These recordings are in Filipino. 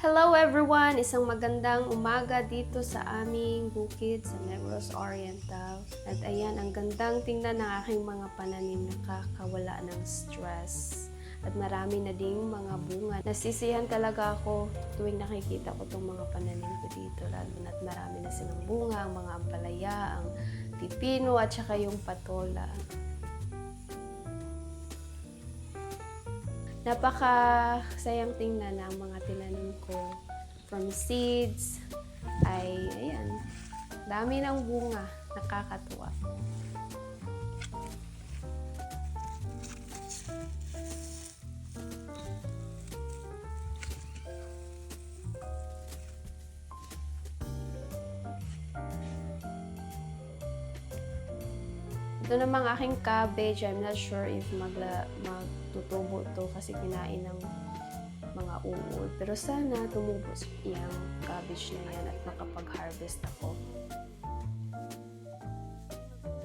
Hello everyone! Isang magandang umaga dito sa aming bukid sa Negros Oriental. At ayan, ang gandang tingnan ng aking mga pananim nakakawala ng stress. At marami na ding mga bunga. Nasisihan talaga ako tuwing nakikita ko itong mga pananim ko dito. Lalo na't marami na silang bunga, ang mga ampalaya, ang pipino at saka yung patola. Napaka sayang tingnan na ang mga tinanim ko. From seeds ay ayan. Dami ng bunga. Nakakatuwa ito namang aking cabbage I'm not sure if magla magtutubo to kasi kinain ng mga uod. Pero sana tumubo yung cabbage na yan at makapag-harvest ako.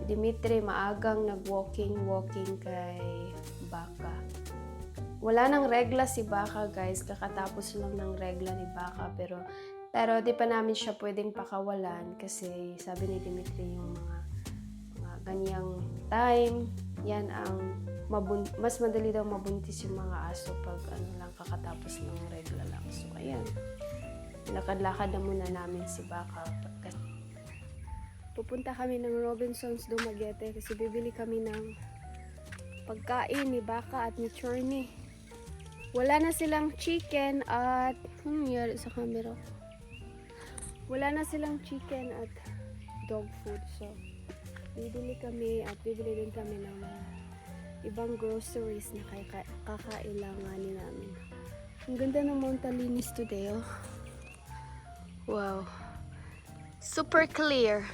Dimitri maagang nag-walking-walking kay Baka. Wala nang regla si Baka guys, kakatapos lang ng regla ni Baka pero pero di pa namin siya pwedeng pakawalan kasi sabi ni Dimitri yung mga mga ganyang time, yan ang mabun- mas madali daw mabuntis yung mga aso pag ano lang kakatapos ng regla lang. So, ayan. Lakad-lakad na muna namin si Baka. Pupunta kami ng Robinsons Dumaguete kasi bibili kami ng pagkain ni Baka at ni Chorny. Wala na silang chicken at... Hmm, nangyari sa camera? Wala na silang chicken at dog food. So, bibili kami at bibili din kami ng mga ibang groceries na kakailanganin namin. Ang ganda ng Montalinis today, oh. Wow. Super clear.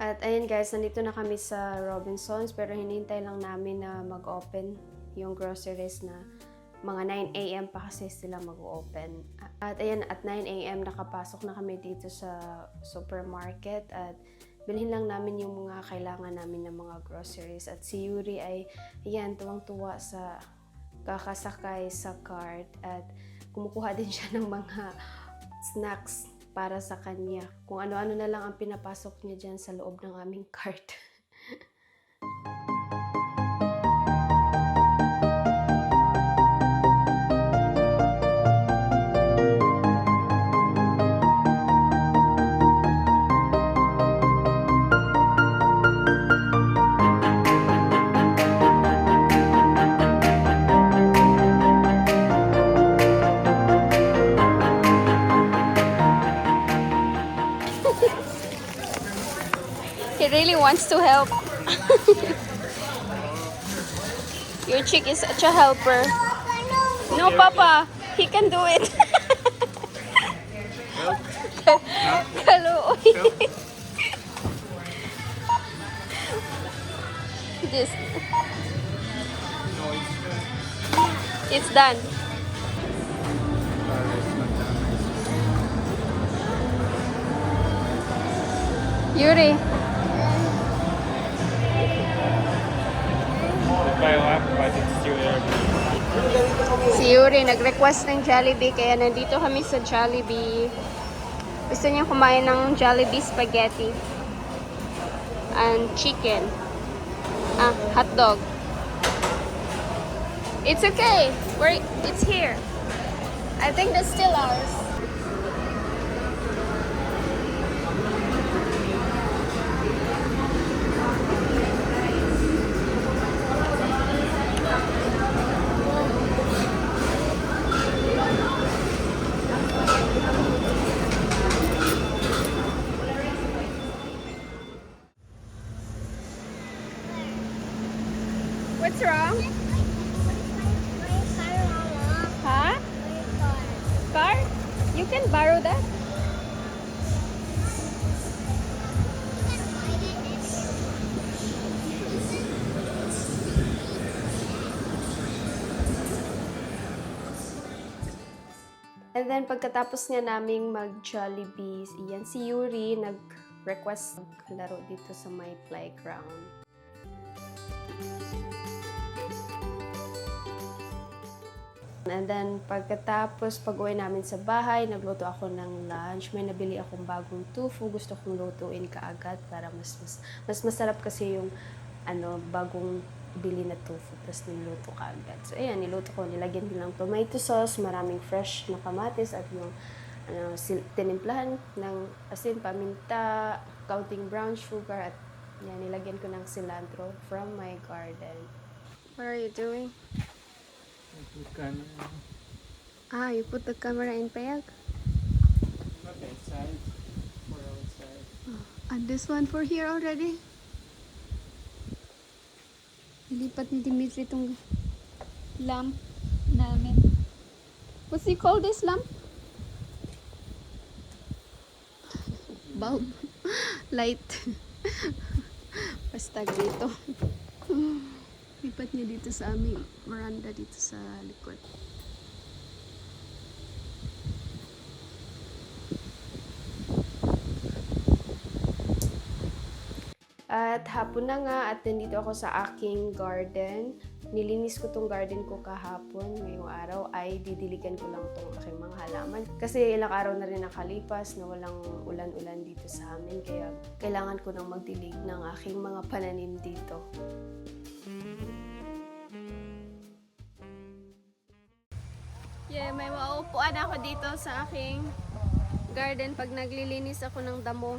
At ayun guys, nandito na kami sa Robinsons pero hinintay lang namin na mag-open yung groceries na mga 9 a.m. pa kasi sila mag-open. At ayan, at 9 a.m. nakapasok na kami dito sa supermarket at bilhin lang namin yung mga kailangan namin ng mga groceries. At si Yuri ay, ayan, tuwang-tuwa sa kakasakay sa cart at kumukuha din siya ng mga snacks para sa kanya. Kung ano-ano na lang ang pinapasok niya dyan sa loob ng aming cart. wants to help. Your chick is such a helper. No, Papa. He can do it. Hello. this. It's done. Yuri. Yuri nag-request ng Jollibee kaya nandito kami sa Jollibee. Gusto niya kumain ng Jollibee spaghetti and chicken. Ah, hot dog. It's okay. We're, it's here. I think that's still ours. What's wrong? Huh? Car? You can borrow that? And then pagkatapos nga naming mag-Jollibee, iyan si Yuri nag-request laro dito sa my playground. And then, pagkatapos, pag uwi namin sa bahay, nagluto ako ng lunch. May nabili akong bagong tofu. Gusto kong lutuin kaagad para mas, mas, mas masarap kasi yung ano, bagong bili na tofu. Tapos niluto kaagad. So, ayan, niluto ko. Nilagyan din ng tomato sauce, maraming fresh na kamatis at yung ano, tinimplahan ng asin, paminta, counting brown sugar at yan, nilagyan ko ng cilantro from my garden. What are you doing? Ah, you put the camera in payag? Not inside, or outside. And this one for here already? Ilipat ni Dimitri itong lamp namin. What's he call this lamp? Bulb. Light. Basta dito. Lipat niya dito sa aming veranda dito sa likod. At hapon na nga at nandito ako sa aking garden. Nilinis ko tong garden ko kahapon. Ngayong araw ay didiligan ko lang tong aking mga halaman. Kasi ilang araw na rin nakalipas na walang ulan-ulan dito sa amin. Kaya kailangan ko nang magdilig ng aking mga pananim dito. Yeah, may maupuan ako dito sa aking garden pag naglilinis ako ng damo.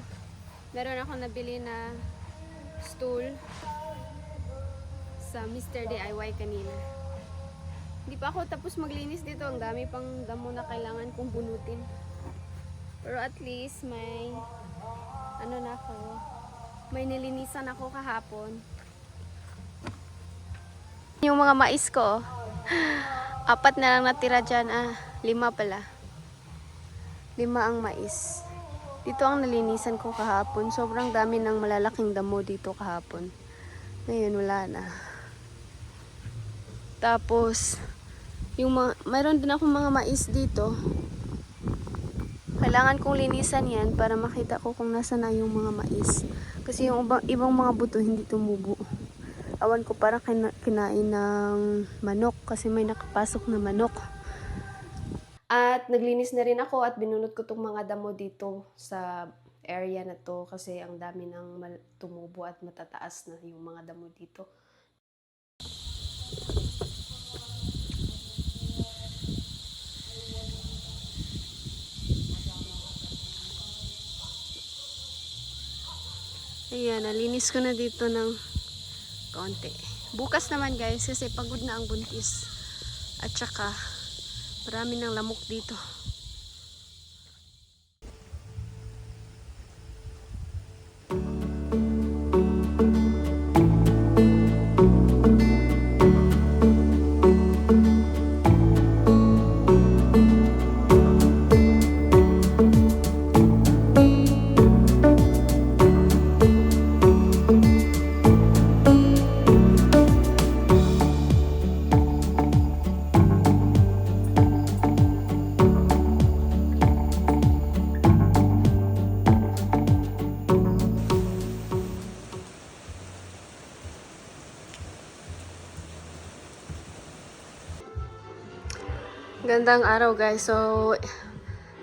Meron ako nabili na stool sa Mr. DIY kanina. Hindi pa ako tapos maglinis dito. Ang dami pang damo na kailangan kong bunutin. Pero at least may ano na ako. May nilinisan ako kahapon. Yung mga mais ko, apat na lang natira dyan. Ah, lima pala. Lima ang mais. Dito ang nalinisan ko kahapon. Sobrang dami ng malalaking damo dito kahapon. Ngayon, wala na. Tapos, yung mga, mayroon din akong mga mais dito. Kailangan kong linisan yan para makita ko kung nasa na yung mga mais. Kasi yung ibang, ibang mga buto hindi tumubo. Awan ko parang kina, kinain ng manok kasi may nakapasok na manok. At naglinis na rin ako at binunot ko tong mga damo dito sa area na to kasi ang dami ng mal- tumubo at matataas na yung mga damo dito. Ayan, nalinis ko na dito ng konti. Bukas naman guys kasi pagod na ang buntis. At saka marami ng lamok dito. Gandang araw guys. So,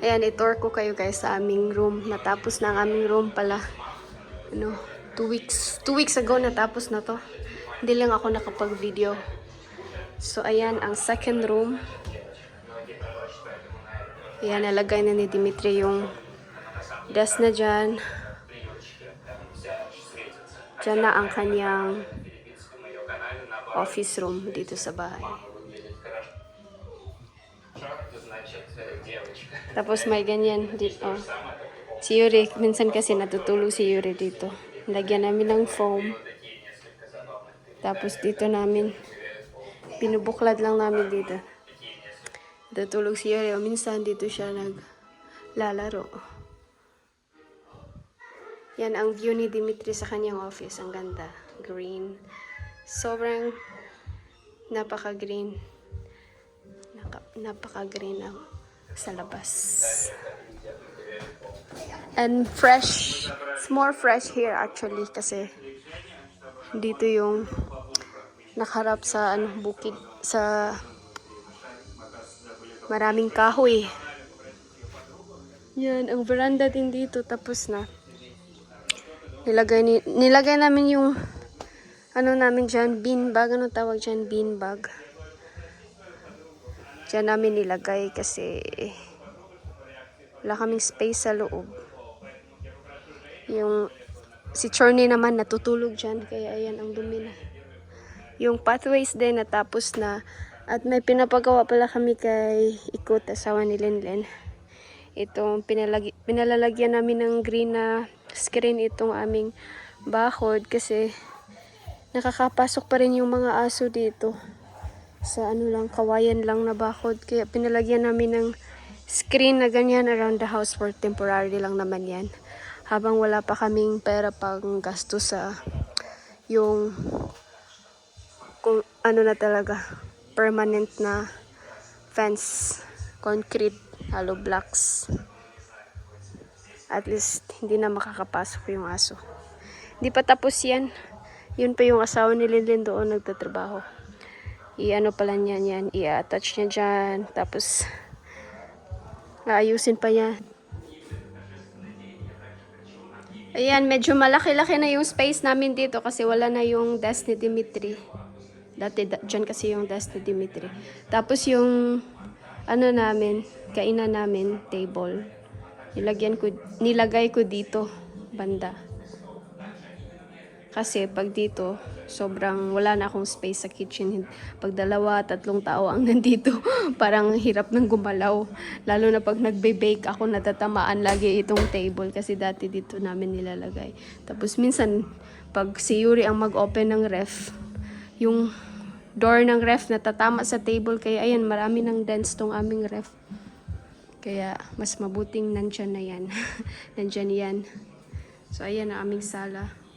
ayan, itour ko kayo guys sa aming room. Natapos na ang aming room pala. Ano, two weeks, two weeks ago natapos na to. Hindi lang ako nakapag-video. So, ayan, ang second room. Ayan, nalagay na ni Dimitri yung desk na dyan. Dyan na ang kanyang office room dito sa bahay. Tapos may ganyan dito. Si Yuri, minsan kasi natutulog si Yuri dito. Lagyan namin ng foam. Tapos dito namin, binubuklad lang namin dito. Natutulog si Yuri. O minsan dito siya naglalaro. Yan ang view ni Dimitri sa kanyang office. Ang ganda. Green. Sobrang napaka-green. Napaka-green ang sa labas. And fresh. It's more fresh here actually kasi dito yung nakarap sa ano bukid sa Maraming kahoy. Yan, ang veranda din dito tapos na. Nilagay, ni, nilagay namin yung ano namin dyan, bean bag. Ano tawag dyan? Bean bag. Dyan namin nilagay kasi wala kaming space sa loob. Yung si Chorney naman natutulog dyan kaya ayan ang dumi na. Yung pathways din natapos na at may pinapagawa pala kami kay Ikot, asawa ni Lenlen. Itong pinalagi, pinalalagyan namin ng green na screen itong aming bakod kasi nakakapasok pa rin yung mga aso dito sa ano lang, kawayan lang na bakod. Kaya pinalagyan namin ng screen na ganyan around the house for temporary lang naman yan. Habang wala pa kaming pera pang gasto sa yung kung ano na talaga permanent na fence, concrete, hollow blocks. At least hindi na makakapasok yung aso. Hindi pa tapos yan. Yun pa yung asawa ni Linlin doon nagtatrabaho. I-ano pala niya yan, i-attach niya dyan. Tapos, aayusin pa niya. Ayan, medyo malaki-laki na yung space namin dito kasi wala na yung desk ni Dimitri. Dati da- dyan kasi yung desk ni Dimitri. Tapos yung ano namin, kainan namin, table. Nilagyan ko, nilagay ko dito, banda. Kasi pag dito, sobrang wala na akong space sa kitchen. Pag dalawa, tatlong tao ang nandito, parang hirap nang gumalaw. Lalo na pag nagbe-bake ako, natatamaan lagi itong table kasi dati dito namin nilalagay. Tapos minsan, pag si Yuri ang mag-open ng ref, yung door ng ref natatama sa table. Kaya ayan, marami ng dents tong aming ref. Kaya mas mabuting nandyan na yan. nandyan yan. So ayan ang aming sala.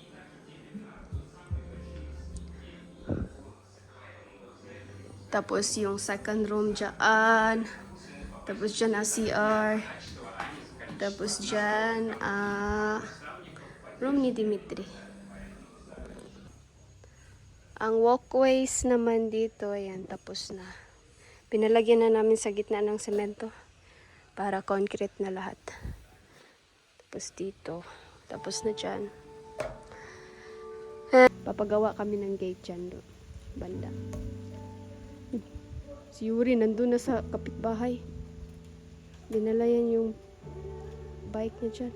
Tapos yung second room dyan. Tapos dyan ang CR. Tapos dyan, ah, room ni Dimitri. Ang walkways naman dito, ayan, tapos na. Pinalagyan na namin sa gitna ng semento para concrete na lahat. Tapos dito, tapos na dyan. Papagawa kami ng gate dyan doon, banda. Si Yuri nandun na sa kapitbahay. Dinala yan yung bike niya dyan.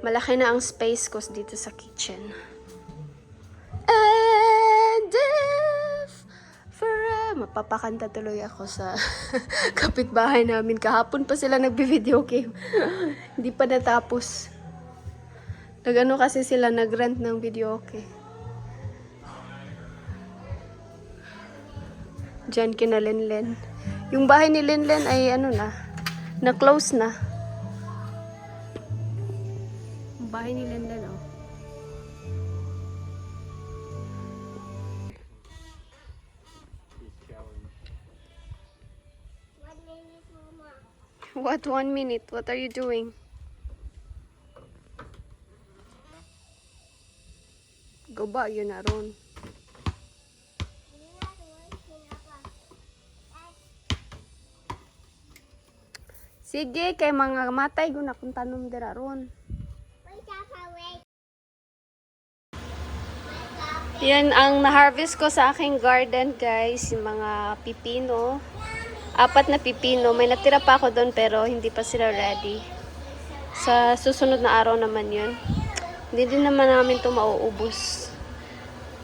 Malaki na ang space ko dito sa kitchen. And if forever, mapapakanta tuloy ako sa kapitbahay namin. Kahapon pa sila nagbe-video game. Hindi pa natapos. Nagano kasi sila nag-rent ng video okay. Diyan kina Lenlen. Yung bahay ni Lenlen ay ano na, na-close na. Yung bahay ni Lenlen, oh. What one minute? What are you doing? Go ba yun na ron? Sige, kay mga matay guna kung tanom dira ron. Yan ang na-harvest ko sa aking garden, guys. Yung mga pipino. Apat na pipino. May natira pa ako doon pero hindi pa sila ready. Sa susunod na araw naman yun. Hindi din naman namin to mauubos.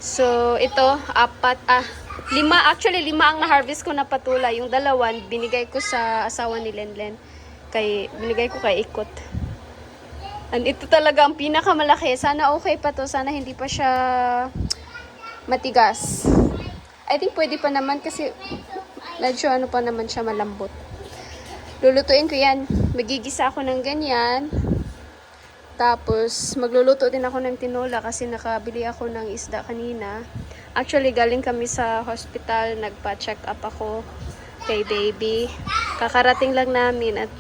So, ito, apat, ah, lima, actually lima ang na-harvest ko na patula. Yung dalawan, binigay ko sa asawa ni Lenlen. Kay, binigay ko kay Ikot. And ito talaga ang pinakamalaki. Sana okay pa to. Sana hindi pa siya matigas. I think pwede pa naman kasi medyo ano pa naman siya malambot. Lulutuin ko yan. Magigisa ako ng ganyan. Tapos, magluluto din ako ng tinola kasi nakabili ako ng isda kanina. Actually, galing kami sa hospital. Nagpa-check up ako kay baby. Kakarating lang namin at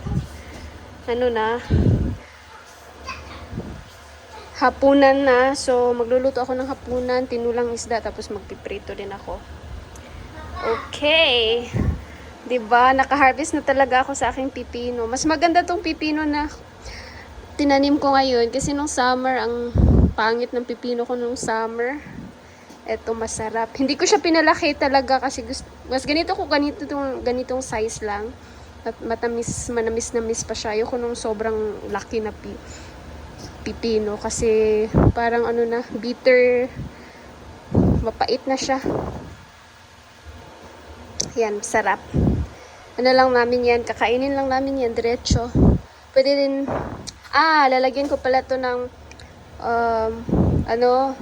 ano na, hapunan na. So, magluluto ako ng hapunan, tinulang isda, tapos magpiprito din ako. Okay. 'Di ba? Naka-harvest na talaga ako sa aking pipino. Mas maganda tong pipino na tinanim ko ngayon kasi nung summer ang pangit ng pipino ko nung summer. Eto masarap. Hindi ko siya pinalaki talaga kasi gusto, mas ganito ko ganito tong ganitong size lang. At matamis, manamis na miss pa siya. Ayoko nung sobrang laki na pi, pipino kasi parang ano na bitter mapait na siya. Yan, sarap. Ano lang namin yan, kakainin lang namin yan, diretso. Pwede din, ah, lalagyan ko pala to ng, um, ano,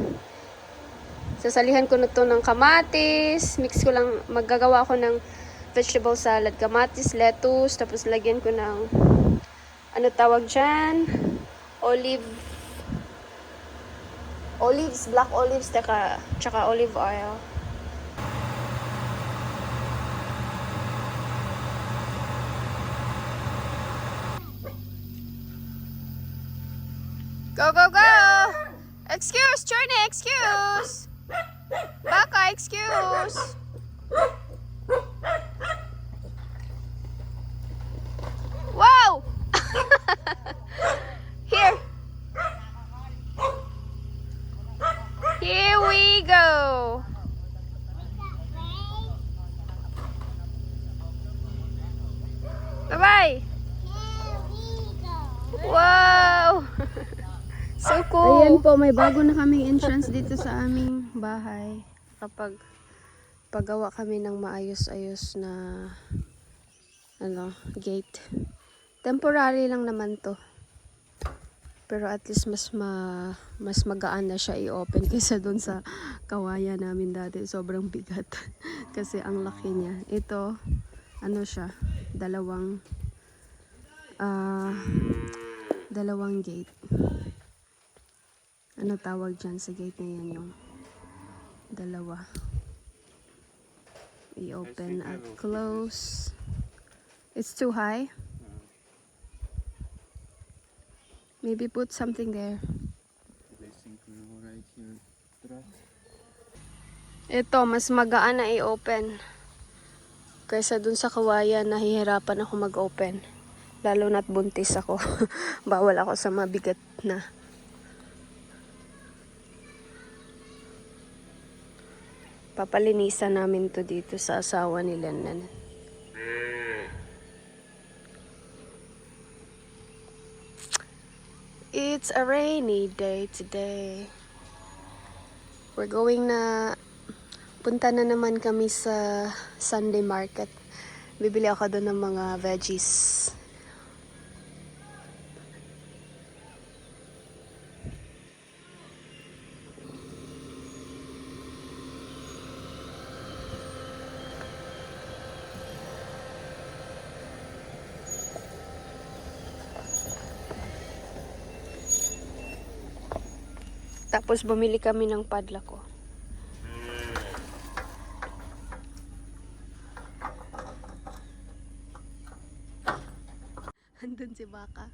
sasalihan ko na to ng kamatis, mix ko lang, maggagawa ko ng vegetable salad, kamatis, lettuce, tapos lagyan ko ng, ano tawag dyan, olive, olives, black olives, tsaka, tsaka olive oil. Go, go, go! Excuse, Journey, excuse! Baka, excuse! Wow! Here! Here we go! Bye-bye! Wow! So cool. Ayan po, may bago na kaming entrance dito sa aming bahay. Kapag paggawa kami ng maayos-ayos na ano, gate. Temporary lang naman to. Pero at least mas ma, mas magaan na siya i-open kaysa doon sa kawayan namin dati. Sobrang bigat. Kasi ang laki niya. Ito, ano siya, dalawang ah dalawang gate ano tawag dyan sa gate na yan yung dalawa? I-open at close. it's too high? Maybe put something there. Ito mas magaan na i-open kaysa dun sa kawayan. Nahihirapan ako mag-open. Lalo na't buntis ako. Bawal ako sa mabigat na papalinisan namin to dito sa asawa ni Lennon. It's a rainy day today. We're going na punta na naman kami sa Sunday market. Bibili ako doon ng mga veggies. Tapos bumili kami ng padla ko. Andun si Baka.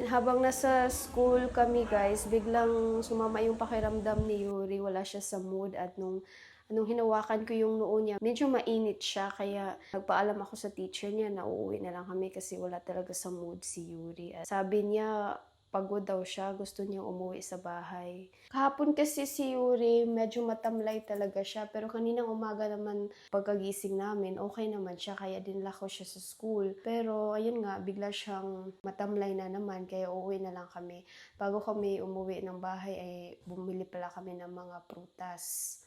Yan, Habang nasa school kami guys, biglang sumama yung pakiramdam ni Yuri. Wala siya sa mood at nung Anong hinawakan ko yung noo niya, medyo mainit siya. Kaya nagpaalam ako sa teacher niya na uuwi na lang kami kasi wala talaga sa mood si Yuri. At sabi niya, pagod daw siya, gusto niya umuwi sa bahay. Kahapon kasi si Yuri, medyo matamlay talaga siya. Pero kaninang umaga naman, pagkagising namin, okay naman siya. Kaya dinala ko siya sa school. Pero ayun nga, bigla siyang matamlay na naman. Kaya uuwi na lang kami. Bago kami umuwi ng bahay, ay bumili pala kami ng mga prutas.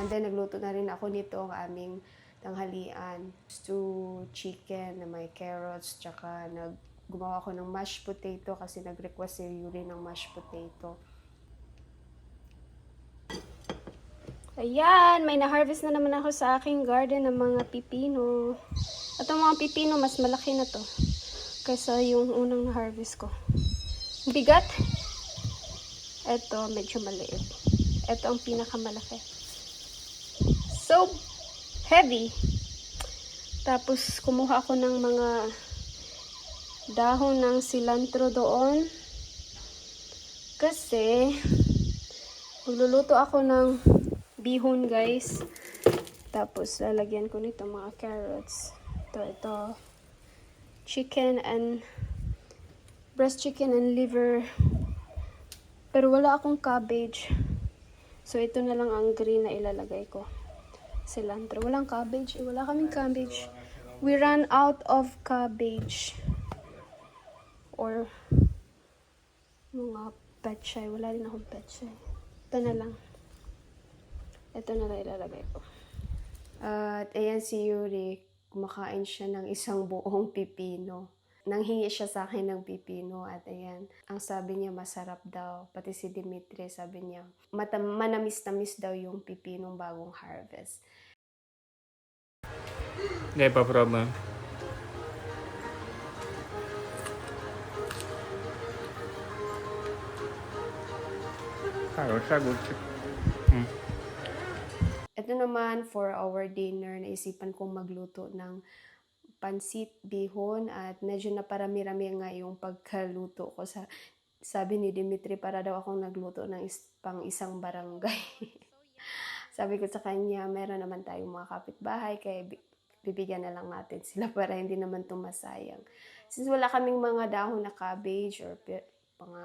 And then, nagluto na rin ako nito ang aming tanghalian. Stew chicken na may carrots, tsaka nag gumawa ako ng mashed potato kasi nag-request si Yuri ng mashed potato. Ayan, may na-harvest na naman ako sa aking garden ng mga pipino. At ang mga pipino, mas malaki na to kaysa yung unang na-harvest ko. Bigat. Ito, medyo maliit. Ito ang pinakamalaki. So, heavy. Tapos, kumuha ako ng mga dahon ng cilantro doon. Kasi, magluluto ako ng bihon, guys. Tapos, lalagyan ko nito mga carrots. Ito, ito. Chicken and breast chicken and liver. Pero wala akong cabbage. So, ito na lang ang green na ilalagay ko. Cilantro. Walang cabbage. Eh, wala kaming cabbage. We ran out of cabbage. Or, mga pechay. Wala din akong pechay. Ito na lang. Ito na lang ilalagay ko. At ayan si Yuri, kumakain siya ng isang buong pipino. Nanghingi siya sa akin ng pipino at ayan, ang sabi niya masarap daw. Pati si Dimitri sabi niya, mata- manamis-tamis daw yung pipinong bagong harvest. Hindi pa problem. Carol, sagot siya. Naman for our dinner, naisipan kong magluto ng pansit bihon at medyo naparami-rami nga yung pagkaluto ko sa sabi ni Dimitri para daw akong nagluto ng is, pang isang barangay. sabi ko sa kanya, meron naman tayong mga kapitbahay kaya bi- bibigyan na lang natin sila para hindi naman tumasayang. Since wala kaming mga dahon na cabbage or mga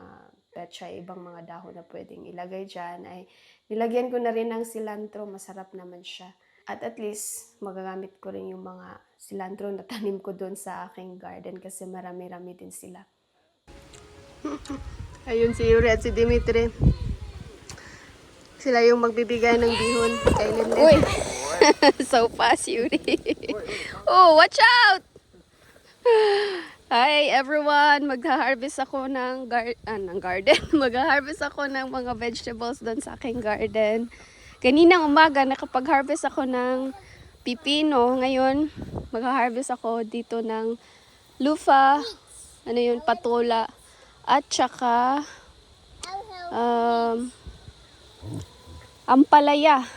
petchay, ibang mga dahon na pwedeng ilagay dyan, ay nilagyan ko na rin ng cilantro. Masarap naman siya. At at least, magagamit ko rin yung mga cilantro na tanim ko doon sa aking garden kasi marami-rami din sila. Ayun si Yuri at si Dimitri. Sila yung magbibigay ng bihon kay Linlin. Uy! so fast, Yuri. oh, watch out! Hi everyone! Magha-harvest ako ng, gar- ah, ng garden. Magha-harvest ako ng mga vegetables doon sa aking garden. Kaninang umaga, nakapag-harvest ako ng pipino. Ngayon, magha-harvest ako dito ng lufa, ano yun, patula, at saka um, ampalaya.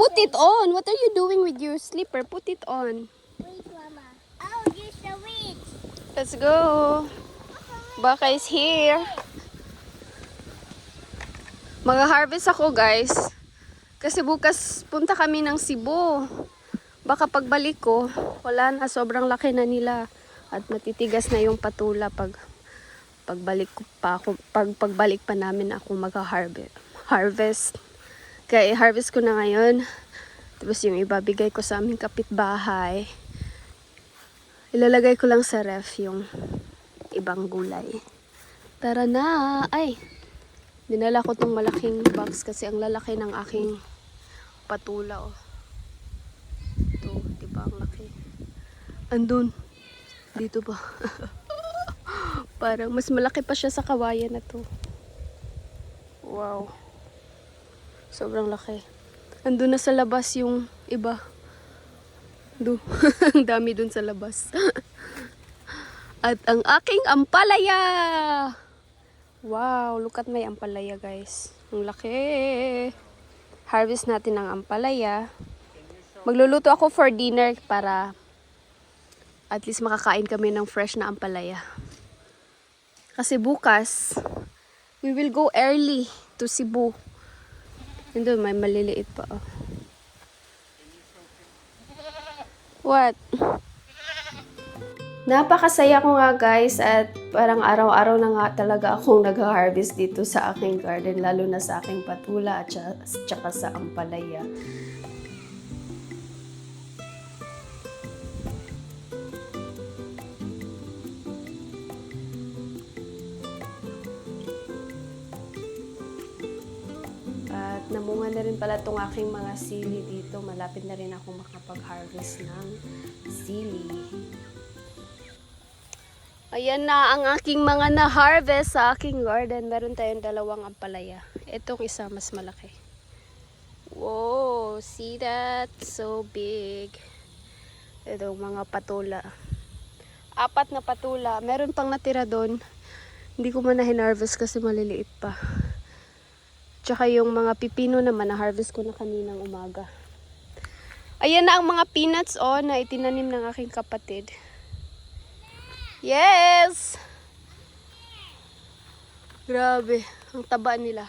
Put it on! What are you doing with your slipper? Put it on. Let's go. Baka is here. Mag-harvest ako, guys. Kasi bukas punta kami ng Cebu. Baka pagbalik ko, wala na, sobrang laki na nila. At matitigas na yung patula pag pagbalik ko pa ako, pag pagbalik pa namin ako mag-harvest. Harvest. Kaya i-harvest ko na ngayon. Tapos yung ibabigay ko sa aming kapitbahay. Ilalagay ko lang sa ref yung ibang gulay. Tara na! Ay! Dinala ko tong malaking box kasi ang lalaki ng aking patula, oh. Ito, di ba ang laki? Andun. Dito pa. Parang mas malaki pa siya sa kawayan na to. Wow. Sobrang laki. Andun na sa labas yung iba. Do. ang dami dun sa labas. At ang aking ampalaya! Wow, look at my ampalaya guys. Ang laki. Harvest natin ang ampalaya. Magluluto ako for dinner para at least makakain kami ng fresh na ampalaya. Kasi bukas, we will go early to Cebu. Nandun, may maliliit pa. Oh. What? Napakasaya ko nga guys at parang araw-araw na nga talaga akong nag-harvest dito sa aking garden lalo na sa aking patula at tsaka sa ampalaya. Pala itong aking mga sili dito. Malapit na rin ako makapag-harvest ng sili. Ayan na ang aking mga na-harvest sa aking garden. Meron tayong dalawang ampalaya. Itong isa mas malaki. Wow, see that? So big. Itong mga patula. Apat na patula. Meron pang natira doon. Hindi ko man na hinarvest kasi maliliit pa. Tsaka yung mga pipino naman, na-harvest ko na kaninang umaga. Ayan na ang mga peanuts, oh, na itinanim ng aking kapatid. Yes! Grabe, ang taba nila.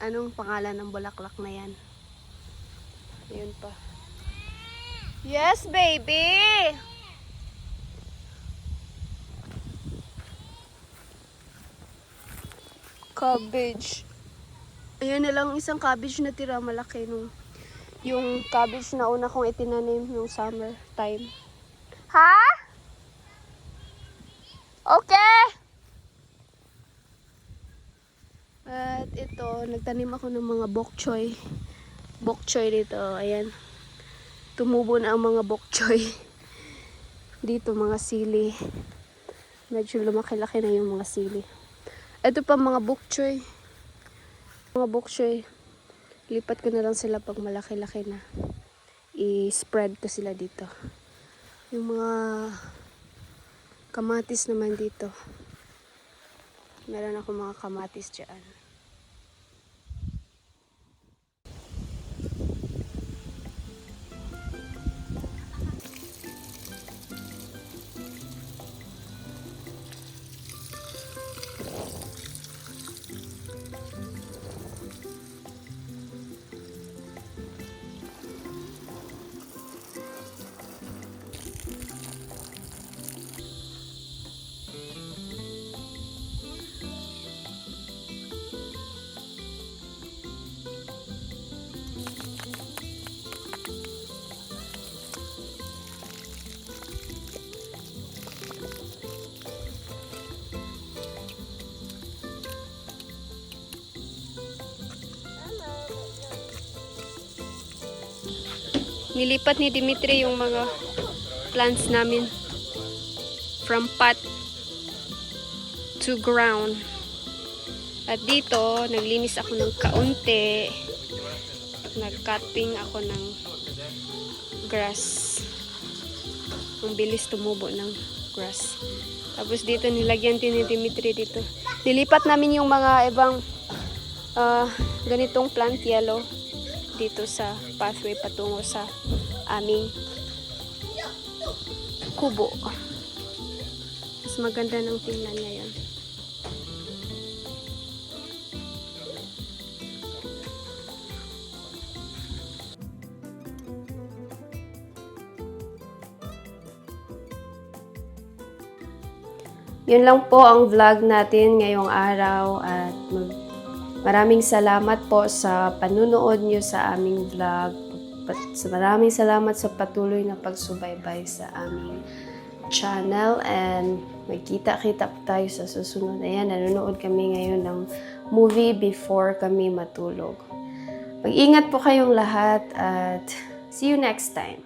Anong pangalan ng bulaklak na yan? Ayun pa. Yes, baby! Cabbage. Ayan na lang isang cabbage na tira malaki nung yung cabbage na una kong itinanim nung summer time. Ha? Okay. At ito, nagtanim ako ng mga bok choy. Bok choy dito, ayan. Tumubo na ang mga bok choy. Dito mga sili. Medyo lumaki-laki na yung mga sili. Ito pa mga bok choy. Mga bok choy. Lipat ko na lang sila pag malaki-laki na. I-spread ko sila dito. Yung mga kamatis naman dito. Meron ako mga kamatis dyan. Nilipat ni Dimitri yung mga plants namin from pot to ground. At dito, naglinis ako ng kaunti. Nag-cutting ako ng grass. Ang bilis tumubo ng grass. Tapos dito, nilagyan din ni Dimitri dito. Nilipat namin yung mga ibang ah, ganitong plant yellow dito sa pathway patungo sa aming kubo. Mas maganda ng tingnan ngayon. Yun lang po ang vlog natin ngayong araw at mag- maraming salamat po sa panunood nyo sa aming vlog. Maraming salamat sa patuloy na pagsubaybay sa aming channel and magkita-kita po tayo sa susunod. Ayan, nanonood kami ngayon ng movie before kami matulog. Mag-ingat po kayong lahat at see you next time.